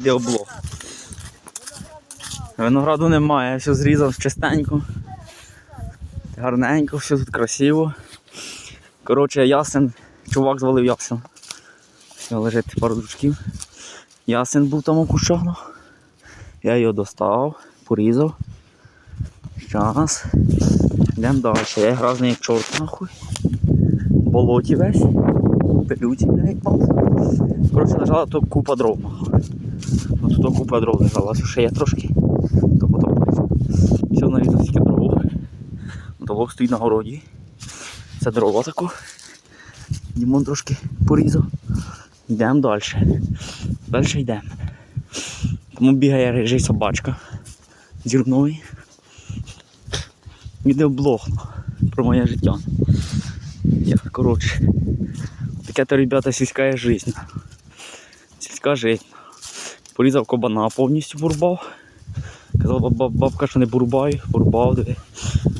Відеоблог. Винограду немає, все зрізав чистенько. Гарненько, все тут красиво. Коротше, ясен, чувак звалив ясен. Все, лежить пару дружків. Ясен був там у кущах. ну. Я його достав, порізав. Щас. Йдемо далі. Я грязний як чорт нахуй. Болоті весь. Пилюці, як мав. Коротше, лежала тут купа дров. нахуй. Ось тут купа дров лежала, ось ще є трошки, то потім. Все нарізав тільки дров. Долог стоїть на городі. Це дрова тако. Дімон трошки порізав. Йдемо далі. Далі йдемо. Тому бігає рижий собачка. Зірновий. Відеоблог про моє життя. Я, коротше. Таке то, ребята, сільська життя. Сільська життя. Порізав кабана повністю бурбав. Казала баб- бабка, що не бурбай, бурбав. диви.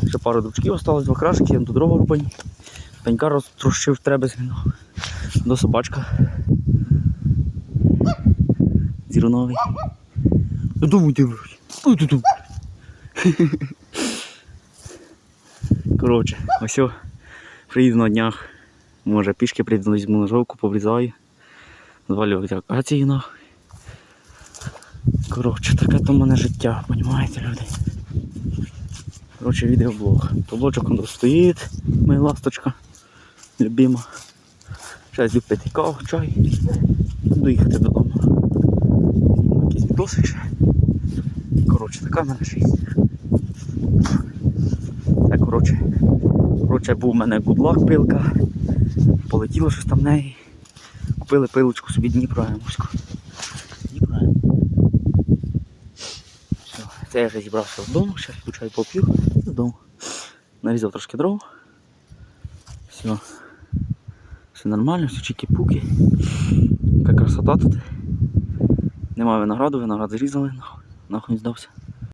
Ще пару дучків осталось, два крашки, я до дрова рубані. Пенька розтрощив треба зміну. До собачка. Зірновий. Додому йди. Коротше, ось приїду на днях. Може пішки прийду, візьму ножовку, побрізаю. Звалю акації нахуй. Коротше, таке то в мене життя, понімаєте, люди. Коротше, відеоблог. Таблочок он стоїть, моя ласточка. Любима. Зараз йду пити каву, чай. Буду їхати додому. Зніму якісь відоси ще. Коротше, така в мене життя. Так, коротше. Коротше, був у мене гудлак пилка. Полетіло щось там в неї. Купили пилочку собі Дніпроемовську. Дніпроем. Все, я вже зібрався вдома, зараз чай попів і вдома. Нарізав трошки дров. Все. Все нормально, все чики-пуки. Яка красота тут. Немає винограду, виноград зрізали, нахуй, нахуй здався.